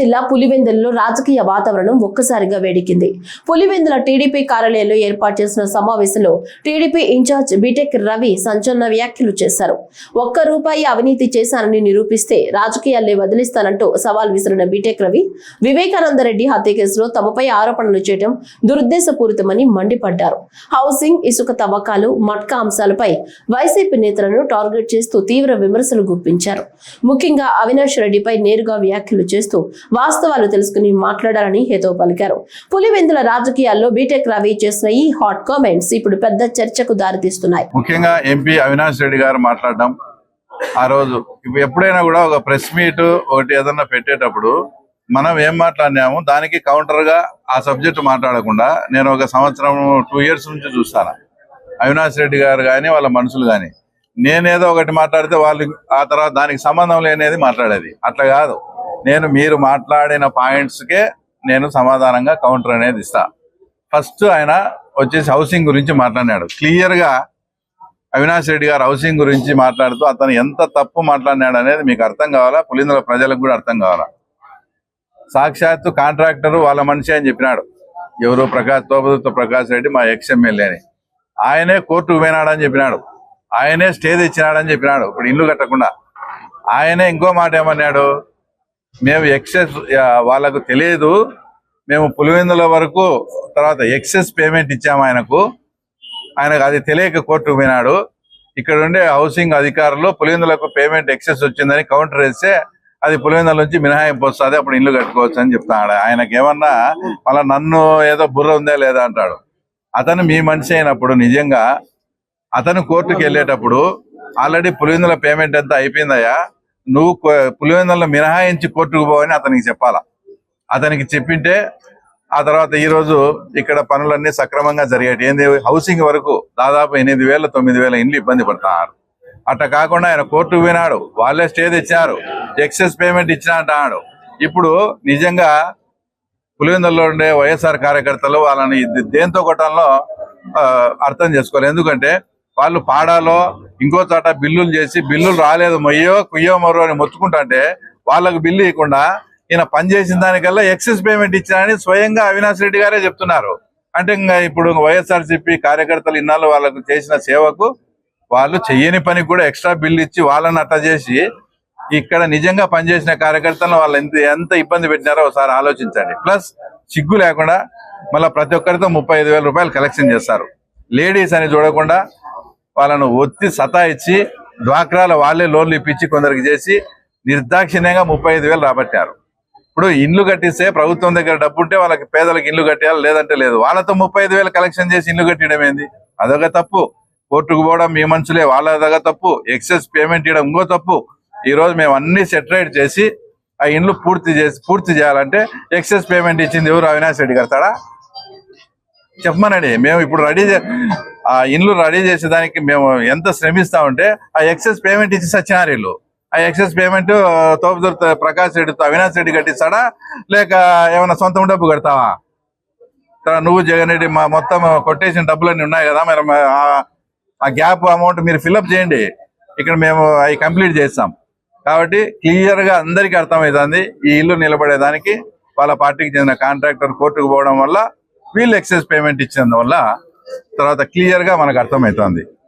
జిల్లా పులివెందులలో రాజకీయ వాతావరణం ఒక్కసారిగా వేడెక్కింది. పులివెందుల టీడీపీ కార్యాలయంలో ఏర్పాటు చేసిన సమావేశంలో టీడీపీ ఇన్ఛార్జ్ బీటెక్ రవి సంచలన వ్యాఖ్యలు చేశారు. ఒక్క రూపాయి అవినీతి చేశానని నిరూపిస్తే రాజకీయాల్ని వదిలిస్తానంటూ సవాల్ విసిరిన బీటెక్ రవి వివేకానందరెడ్డి హత్య కేసులో తమపై ఆరోపణలు చేయడం దురుద్దేశపూరితమని మండిపడ్డారు. హౌసింగ్ ఇసుక తవ్వకాలు మట్కా అంశాలపై వైసీపీ నేతలను టార్గెట్ చేస్తూ తీవ్ర విమర్శలు గుప్పించారు. ముఖ్యంగా అవినాష్ రెడ్డిపై నేరుగా వ్యాఖ్యలు చేస్తూ వాస్తవాలు తెలుసుకుని మాట్లాడాలని హేతో పలికారు. పులివెందుల రాజకీయాల్లో బీటెక్ రవి చేసిన ఈ హాట్ కామెంట్స్ ఇప్పుడు పెద్ద చర్చకు దారితీస్తున్నాయి. ముఖ్యంగా ఎంపీ అవినాష్ రెడ్డి గారు మాట్లాడడం ఆ రోజు ఇప్పుడు ఎప్పుడైనా కూడా ఒక ప్రెస్ మీట్ ఒకటి ఏదన్నా పెట్టేటప్పుడు మనం ఏం మాట్లాడినాము దానికి కౌంటర్గా ఆ సబ్జెక్ట్ మాట్లాడకుండా నేను ఒక సంవత్సరం టూ ఇయర్స్ నుంచి చూస్తాను. అవినాష్ రెడ్డి గారు కానీ వాళ్ళ మనుషులు కానీ నేనేదో ఒకటి మాట్లాడితే వాళ్ళు ఆ తర్వాత దానికి సంబంధం లేనేది మాట్లాడేది. అట్లా కాదు. నేను మీరు మాట్లాడిన పాయింట్స్కే నేను సమాధానంగా కౌంటర్ అనేది ఇస్తా. ఫస్ట్ ఆయన వచ్చేసి హౌసింగ్ గురించి మాట్లాడినాడు. క్లియర్గా అవినాష్ రెడ్డి గారు హౌసింగ్ గురించి మాట్లాడుతూ అతను ఎంత తప్పు మాట్లాడినాడు అనేది మీకు అర్థం కావాలా? పులిందుల ప్రజలకు కూడా అర్థం కావాలా? సాక్షాత్తు కాంట్రాక్టర్ వాళ్ళ మనిషి అని చెప్పినాడు. ఎవరు ప్రకాష్ తోపదుత్త ప్రకాష్ రెడ్డి మా ఎక్స్ ఎమ్మెల్యే అని. ఆయనే కోర్టుకు పోయినాడని చెప్పినాడు. ఆయనే స్టే తెచ్చినాడని చెప్పినాడు. ఇప్పుడు ఇల్లు కట్టకుండా. ఆయనే ఇంకో మాట ఏమన్నాడు? మేము ఎక్సెస్ వాళ్ళకు తెలియదు. మేము పులివెందుల వరకు తర్వాత ఎక్సెస్ పేమెంట్ ఇచ్చాము ఆయనకు. ఆయనకు అది తెలియక కోర్టుకు పోయినాడు. ఇక్కడ ఉండే హౌసింగ్ అధికారులు పులివెందులకు పేమెంట్ ఎక్సెస్ వచ్చిందని కౌంటర్ వేస్తే అది పులివెందుల నుంచి మినహాయింపు వస్తుంది అప్పుడు ఇల్లు కట్టుకోవచ్చు అని చెప్తాడు ఆయనకి ఏమన్నా మళ్ళీ నన్ను ఏదో బుర్ర ఉందా లేదా అంటాడు. అతను మీ మనిషి అయినప్పుడు నిజంగా అతను కోర్టుకు వెళ్ళేటప్పుడు ఆల్రెడీ పులివెందుల పేమెంట్ అంతా అయిపోయిందయ్యా. నువ్వు పులివెందులను మినహాయించి కోర్టుకు పోవని అతనికి చెప్పాలా? అతనికి చెప్పింటే ఆ తర్వాత ఈ రోజు ఇక్కడ పనులన్నీ సక్రమంగా జరిగాయి ఏంది? హౌసింగ్ వరకు దాదాపు ఎనిమిది వేల తొమ్మిది వేల ఇండ్లు ఇబ్బంది పడుతున్నారు. అట్లా కాకుండా ఆయన కోర్టుకు పోయినాడు. వాళ్ళే స్టే తెచ్చారు. ఎక్సెస్ పేమెంట్ ఇచ్చిన అంటున్నాడు ఇప్పుడు నిజంగా పులివెందుల్లో ఉండే వైఎస్ఆర్ కార్యకర్తలు వాళ్ళని దేంతో కొట్టాలో ఆ, అర్థం చేసుకోవాలి. ఎందుకంటే వాళ్ళు పాడాలో ఇంకో చోట బిల్లులు చేసి బిల్లులు రాలేదు మొయ్యో కుయ్యో మరో అని మొత్తుకుంటుంటే వాళ్ళకు బిల్లు ఇవ్వకుండా ఈయన పనిచేసిన దానికల్లా ఎక్సెస్ పేమెంట్ ఇచ్చారని స్వయంగా అవినాష్ రెడ్డి గారే చెప్తున్నారు. అంటే ఇంకా ఇప్పుడు వైఎస్ఆర్సీపీ కార్యకర్తలు ఇన్నాళ్ళు వాళ్ళకు చేసిన సేవకు వాళ్ళు చెయ్యని పనికి కూడా ఎక్స్ట్రా బిల్లు ఇచ్చి వాళ్ళని అట్ట చేసి ఇక్కడ నిజంగా పనిచేసిన కార్యకర్తలను వాళ్ళు ఎంత ఎంత ఇబ్బంది పెట్టినారో ఒకసారి ఆలోచించండి. ప్లస్ సిగ్గు లేకుండా మళ్ళీ ప్రతి ఒక్కరితో ముప్పై ఐదు వేల రూపాయలు కలెక్షన్ చేస్తారు. లేడీస్ అని చూడకుండా వాళ్ళను ఒత్తి సతాయిచ్చి డ్వాక్రాల వాళ్ళే లోన్లు ఇప్పించి కొందరికి చేసి నిర్దాక్షిణ్యంగా ముప్పై ఐదు వేలు రాబట్టారు. ఇప్పుడు ఇండ్లు కట్టిస్తే ప్రభుత్వం దగ్గర డబ్బు ఉంటే వాళ్ళకి పేదలకు ఇల్లు కట్టేయాలి లేదంటే లేదు. వాళ్ళతో ముప్పై ఐదు వేలు కలెక్షన్ చేసి ఇల్లు కట్టడం ఏంది? అదొక తప్పు. కోర్టుకు పోవడం మీ మనుషులే వాళ్ళదొక తప్పు. ఎక్సెస్ పేమెంట్ ఇవ్వడం ఇంకో తప్పు. ఈ రోజు మేము అన్ని సెటరేట్ చేసి ఆ ఇండ్లు పూర్తి చేసి పూర్తి చేయాలంటే ఎక్సెస్ పేమెంట్ ఇచ్చింది ఎవరు? అవినాష్ రెడ్డి కడతాడా చెప్పమనండి. మేము ఇప్పుడు రెడీ ఆ ఇండ్లు రెడీ చేసేదానికి మేము ఎంత శ్రమిస్తామంటే ఆ ఎక్సెస్ పేమెంట్ ఇచ్చి సచ్చినారు ఇల్లు ఆ ఎక్సెస్ పేమెంట్ తోపుదొరు ప్రకాష్ రెడ్డితో అవినాష్ రెడ్డి కట్టిస్తాడా? లేక ఏమైనా సొంతం డబ్బు కడతావా? నువ్వు జగన్ రెడ్డి మా మొత్తం కొట్టేసిన డబ్బులన్నీ ఉన్నాయి కదా మరి ఆ- ఆ గ్యాప్ అమౌంట్ మీరు ఫిల్అప్ చేయండి. ఇక్కడ మేము అవి కంప్లీట్ చేస్తాం. కాబట్టి క్లియర్గా అందరికీ అర్థమవుతుంది ఈ ఇల్లు నిలబడేదానికి. వాళ్ళ పార్టీకి చెందిన కాంట్రాక్టర్ కోర్టుకు పోవడం వల్ల వీళ్ళు ఎక్సెస్ పేమెంట్ ఇచ్చినందువల్ల తర్వాత క్లియర్గా మనకు అర్థమవుతుంది.